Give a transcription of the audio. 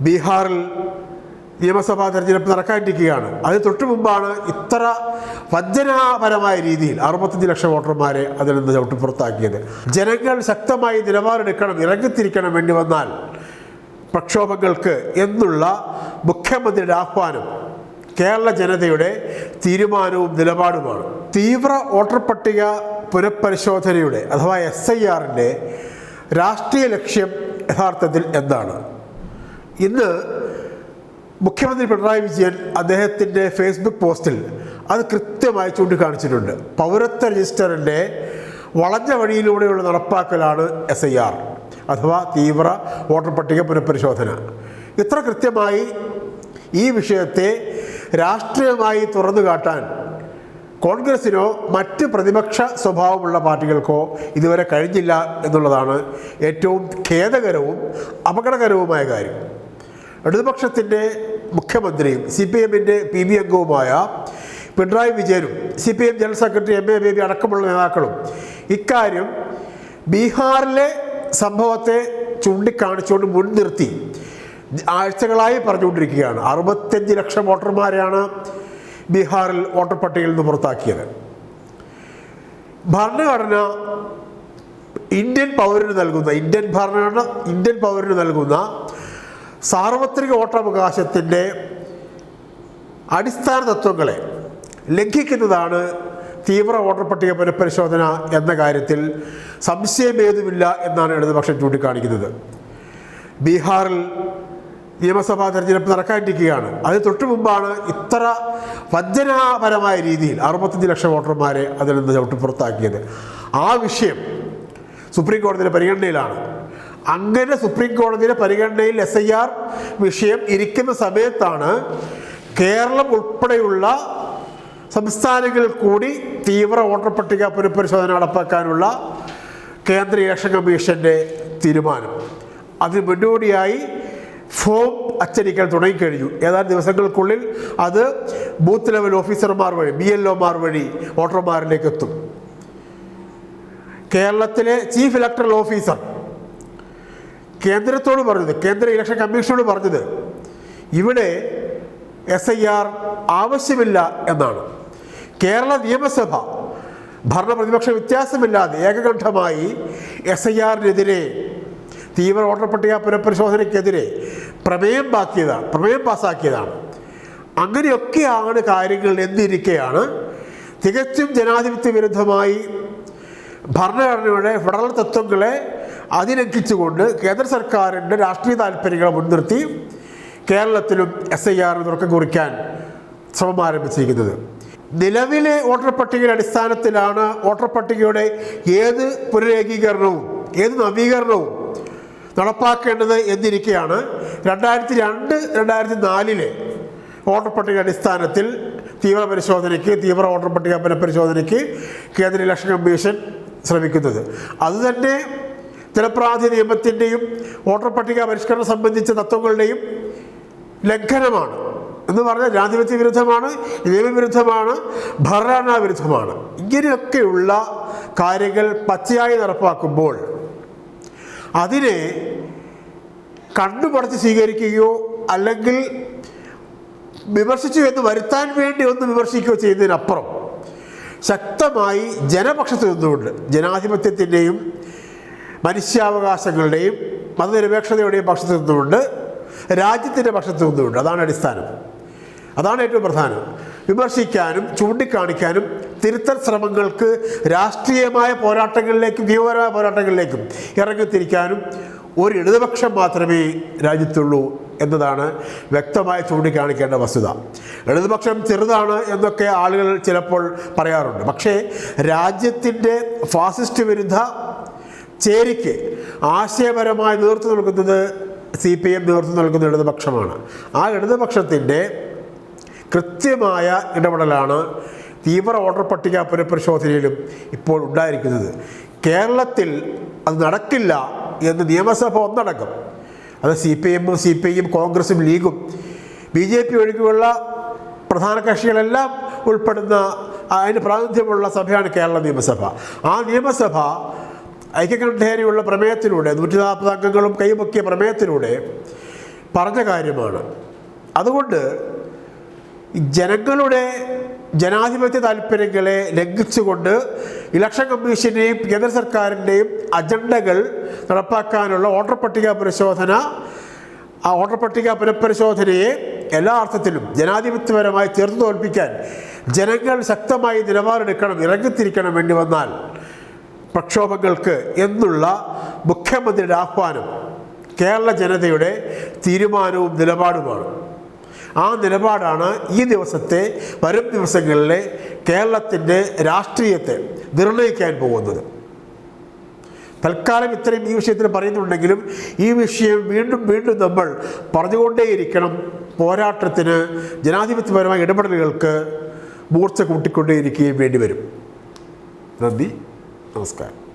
ബീഹാറിൽ നിയമസഭാ തെരഞ്ഞെടുപ്പ് നടക്കാനിരിക്കുകയാണ്. അതിന് തൊട്ടു മുമ്പാണ് ഇത്ര വഞ്ചനാപരമായ രീതിയിൽ അറുപത്തഞ്ച് ലക്ഷം വോട്ടർമാരെ അതിൽ നിന്ന് ചവിട്ടി പുറത്താക്കിയത് ജനങ്ങൾ ശക്തമായി നിലപാടെടുക്കണം ഇറങ്ങിത്തിരിക്കണം വേണ്ടി വന്നാൽ പ്രക്ഷോഭങ്ങൾക്ക് എന്നുള്ള മുഖ്യമന്ത്രിയുടെ ആഹ്വാനം കേരള ജനതയുടെ തീരുമാനവും നിലപാടുമാണ്. തീവ്ര വോട്ടർ പട്ടിക പുനഃപരിശോധനയുടെ അഥവാ എസ് ഐ ആറിന്റെ രാഷ്ട്രീയ ലക്ഷ്യം യഥാർത്ഥത്തിൽ എന്താണ്? ഇന്ന് മുഖ്യമന്ത്രി പിണറായി വിജയൻ അദ്ദേഹത്തിന്റെ ഫേസ്ബുക്ക് പോസ്റ്റിൽ അത് കൃത്യമായി ചൂണ്ടിക്കാണിച്ചിട്ടുണ്ട്. പൗരത്വ രജിസ്റ്ററിന്റെ വളഞ്ഞ വഴിയിലൂടെയുള്ള നടപ്പാക്കലാണ് എസ് ഐ ആർ അഥവാ തീവ്ര വോട്ടർ പട്ടിക പുനഃപരിശോധന. ഇത്ര കൃത്യമായി ഈ വിഷയത്തെ രാഷ്ട്രീയമായി തുറന്നു കാട്ടാൻ കോൺഗ്രസിനോ മറ്റ് പ്രതിപക്ഷ സ്വഭാവമുള്ള പാർട്ടികൾക്കോ ഇതുവരെ കഴിഞ്ഞില്ല എന്നുള്ളതാണ് ഏറ്റവും ഖേദകരവും അപകടകരവുമായ കാര്യം. ഇടതുപക്ഷത്തിന്റെ മുഖ്യമന്ത്രിയും സി പി എമ്മിന്റെ പി ബി അംഗവുമായ പിണറായി വിജയനും C P M general secretary M A Baby അടക്കമുള്ള നേതാക്കളും ഇക്കാര്യം ബീഹാറിലെ സംഭവത്തെ ചൂണ്ടിക്കാണിച്ചുകൊണ്ട് മുൻനിർത്തി ആഴ്ചകളായി പറഞ്ഞുകൊണ്ടിരിക്കുകയാണ്. അറുപത്തഞ്ച് ലക്ഷം വോട്ടർമാരെയാണ് ബീഹാറിൽ വോട്ടർ പട്ടികയിൽ നിന്ന് പുറത്താക്കിയത്. ഭരണഘടന ഇന്ത്യൻ പൗരന് നൽകുന്ന ഇന്ത്യൻ ഭരണഘടന ഇന്ത്യൻ പൗരന് നൽകുന്ന സാർവത്രിക വോട്ടവകാശത്തിന്റെ അടിസ്ഥാന തത്വങ്ങളെ ലംഘിക്കുന്നതാണ് തീവ്ര വോട്ടർ പട്ടിക പുനഃപരിശോധന എന്ന കാര്യത്തിൽ സംശയമേതുമില്ല എന്നാണ് ഇടതുപക്ഷം ചൂണ്ടിക്കാണിക്കുന്നത്. ബീഹാറിൽ നിയമസഭാ തെരഞ്ഞെടുപ്പ് നടക്കാനിരിക്കുകയാണ്. അതിന് തൊട്ടു മുമ്പാണ് ഇത്ര വഞ്ചനാപരമായ രീതിയിൽ അറുപത്തഞ്ച് ലക്ഷം വോട്ടർമാരെ അതിൽ നിന്ന് ചവിട്ടി പുറത്താക്കിയത്. ആ വിഷയം സുപ്രീം കോടതിയുടെ പരിഗണനയിലാണ്. അങ്ങനെ സുപ്രീം കോടതിയുടെ പരിഗണനയിൽ എസ് ഐ ആർ വിഷയം ഇരിക്കുന്ന സമയത്താണ് കേരളം ഉൾപ്പെടെയുള്ള സംസ്ഥാനങ്ങളിൽ കൂടി തീവ്ര വോട്ടർ പട്ടിക പുനഃപരിശോധന നടപ്പാക്കാനുള്ള കേന്ദ്ര ഇലക്ഷൻ കമ്മീഷന്റെ തീരുമാനം. അതിന് മുന്നോടിയായി ഫോം അച്ചടിക്കാൻ തുടങ്ങിക്കഴിഞ്ഞു. ഏതാനും ദിവസങ്ങൾക്കുള്ളിൽ അത് ബൂത്ത് ലെവൽ ഓഫീസർമാർ വഴി ബി എൽ ഒമാർ വഴി വോട്ടർമാരിലേക്ക് എത്തും കേരളത്തിലെ ചീഫ് ഇലക്ടറൽ ഓഫീസർ കേന്ദ്രത്തോട് പറഞ്ഞത് കേന്ദ്ര ഇലക്ഷൻ കമ്മീഷനോട് പറഞ്ഞത് ഇവിടെ എസ് ഐ ആർ ആവശ്യമില്ല എന്നാണ്. കേരള നിയമസഭ ഭരണപ്രതിപക്ഷ വ്യത്യാസമില്ലാതെ ഏകകണ്ഠമായി എസ് ഐ ആറിനെതിരെ തീവ്ര വോട്ടർ പട്ടിക പുനഃപരിശോധനയ്ക്കെതിരെ പ്രമേയം ബാക്കിയതാണ് പ്രമേയം പാസ്സാക്കിയതാണ് അങ്ങനെയൊക്കെയാണ് കാര്യങ്ങൾ എന്നിരിക്കെയാണ് തികച്ചും ജനാധിപത്യ വിരുദ്ധമായി ഭരണഘടനയുടെ ഫെഡറൽ തത്വങ്ങളെ അതിലംഘിച്ചുകൊണ്ട് കേന്ദ്ര സർക്കാരിന്റെ രാഷ്ട്രീയ താല്പര്യങ്ങളെ മുൻനിർത്തി കേരളത്തിലും എസ് ഐ ആറിന് തുടക്കം കുറിക്കാൻ ശ്രമം ആരംഭിച്ചിരിക്കുന്നത്. നിലവിലെ വോട്ടർ പട്ടികയുടെ അടിസ്ഥാനത്തിലാണ് വോട്ടർ പട്ടികയുടെ ഏത് പുനരേകീകരണവും ഏത് നവീകരണവും നടപ്പാക്കേണ്ടത് എന്നിരിക്കെയാണ് രണ്ടായിരത്തി രണ്ട് രണ്ടായിരത്തി നാലിലെ വോട്ടർ പട്ടിക അടിസ്ഥാനത്തിൽ തീവ്ര പരിശോധനയ്ക്ക് തീവ്ര വോട്ടർ പട്ടിക പുനഃപരിശോധനയ്ക്ക് കേന്ദ്ര ഇലക്ഷൻ കമ്മീഷൻ ശ്രമിക്കുന്നത്. അതുതന്നെ ജനപ്രാതിനിധ്യ നിയമത്തിന്റെയും വോട്ടർ പട്ടിക പരിഷ്കരണം സംബന്ധിച്ച തത്വങ്ങളുടെയും ലംഘനമാണ്. എന്ന് പറഞ്ഞാൽ ജനാധിപത്യ വിരുദ്ധമാണ് നിയമവിരുദ്ധമാണ് ഭരണഘടനാ വിരുദ്ധമാണ്. ഇങ്ങനെയൊക്കെയുള്ള കാര്യങ്ങൾ പച്ചയായി നടപ്പാക്കുമ്പോൾ അതിനെ കണ്ണുപടച്ച് സ്വീകരിക്കുകയോ അല്ലെങ്കിൽ വിമർശിച്ചു എന്ന് വരുത്താൻ വേണ്ടി ഒന്ന് വിമർശിക്കുകയോ ചെയ്യുന്നതിനപ്പുറം ശക്തമായി ജനപക്ഷത്ത് നിന്നുകൊണ്ട് ജനാധിപത്യത്തിന്റെയും മനുഷ്യാവകാശങ്ങളുടെയും മതനിരപേക്ഷതയുടെയും പക്ഷത്തു നിന്നുകൊണ്ട് രാജ്യത്തിന്റെ പക്ഷത്തു നിന്നുകൊണ്ട് അതാണ് അടിസ്ഥാനം. അതാണ് ഏറ്റവും പ്രധാനം. വിമർശിക്കാനും ചൂണ്ടിക്കാണിക്കാനും തിരുത്തൽ ശ്രമങ്ങൾക്ക് രാഷ്ട്രീയമായ പോരാട്ടങ്ങളിലേക്കും നിയമപരമായ പോരാട്ടങ്ങളിലേക്കും ഇറങ്ങിത്തിരിക്കാനും ഒരു ഇടതുപക്ഷം മാത്രമേ രാജ്യത്തുള്ളൂ എന്നതാണ് വ്യക്തമായി ചൂണ്ടിക്കാണിക്കേണ്ട വസ്തുത. ഇടതുപക്ഷം ചെറുതാണ് എന്നൊക്കെ ആളുകൾ ചിലപ്പോൾ പറയാറുണ്ട്. പക്ഷേ രാജ്യത്തിന്റെ ഫാസിസ്റ്റ് വിരുദ്ധ ചേരിക്ക് ആശയപരമായി നേതൃത്വം നൽകുന്നത് സി പി എം നേതൃത്വം നൽകുന്ന ഇടതുപക്ഷമാണ്. ആ ഇടതുപക്ഷത്തിന്റെ കൃത്യമായ ഇടപെടലാണ് തീവ്ര ഓർഡർ പട്ടിക പുനഃപരിശോധനയിലും ഇപ്പോൾ ഉണ്ടായിരിക്കുന്നത്. കേരളത്തിൽ അത് നടക്കില്ല എന്ന് നിയമസഭ ഒന്നടങ്കം അത് സി പി എമ്മും സി പി ഐയും കോൺഗ്രസും ലീഗും ബി ജെ പി ഒഴികെയുള്ള പ്രധാന കക്ഷികളെല്ലാം ഉൾപ്പെടുന്ന അതിന് പ്രാതിനിധ്യമുള്ള സഭയാണ് കേരള നിയമസഭ. ആ നിയമസഭ ഐക്യകണ്ഠേനയുള്ള പ്രമേയത്തിലൂടെ നൂറ്റി നാൽപ്പത് അംഗങ്ങളും കൈമുക്കിയ പ്രമേയത്തിലൂടെ പറഞ്ഞ കാര്യമാണ്. അതുകൊണ്ട് ജനങ്ങളുടെ ജനാധിപത്യ താല്പര്യങ്ങളെ ലംഘിച്ചുകൊണ്ട് ഇലക്ഷൻ കമ്മീഷന്റെയും കേന്ദ്ര സർക്കാരിന്റെയും അജണ്ടകൾ നടപ്പാക്കാനുള്ള വോട്ടർ പട്ടിക പരിശോധന ആ വോട്ടർ പട്ടിക പുനഃപരിശോധനയെ എല്ലാ അർത്ഥത്തിലും ജനാധിപത്യപരമായി ചേർത്ത് തോൽപ്പിക്കാൻ ജനങ്ങൾ ശക്തമായി നിലപാടെടുക്കണം ഇറങ്ങിത്തിരിക്കണം വേണ്ടി വന്നാൽ പ്രക്ഷോഭങ്ങൾക്ക് എന്നുള്ള മുഖ്യമന്ത്രിയുടെ ആഹ്വാനം കേരള ജനതയുടെ തീരുമാനവും നിലപാടുമാണ്. ആ നിലപാടാണ് ഈ ദിവസത്തെ വരും ദിവസങ്ങളിലെ കേരളത്തിന്റെ രാഷ്ട്രീയത്തെ നിർണയിക്കാൻ പോകുന്നത്. തൽക്കാലം ഇത്രയും ഈ വിഷയത്തിൽ പറയുന്നുണ്ടെങ്കിലും ഈ വിഷയം വീണ്ടും വീണ്ടും നമ്മൾ പറഞ്ഞുകൊണ്ടേയിരിക്കണം. പോരാട്ടത്തിന് ജനാധിപത്യപരമായ ഇടപെടലുകൾക്ക് മൂർച്ച കൂട്ടിക്കൊണ്ടേയിരിക്കുകയും വേണ്ടി വരും. നന്ദി. നമസ്കാരം.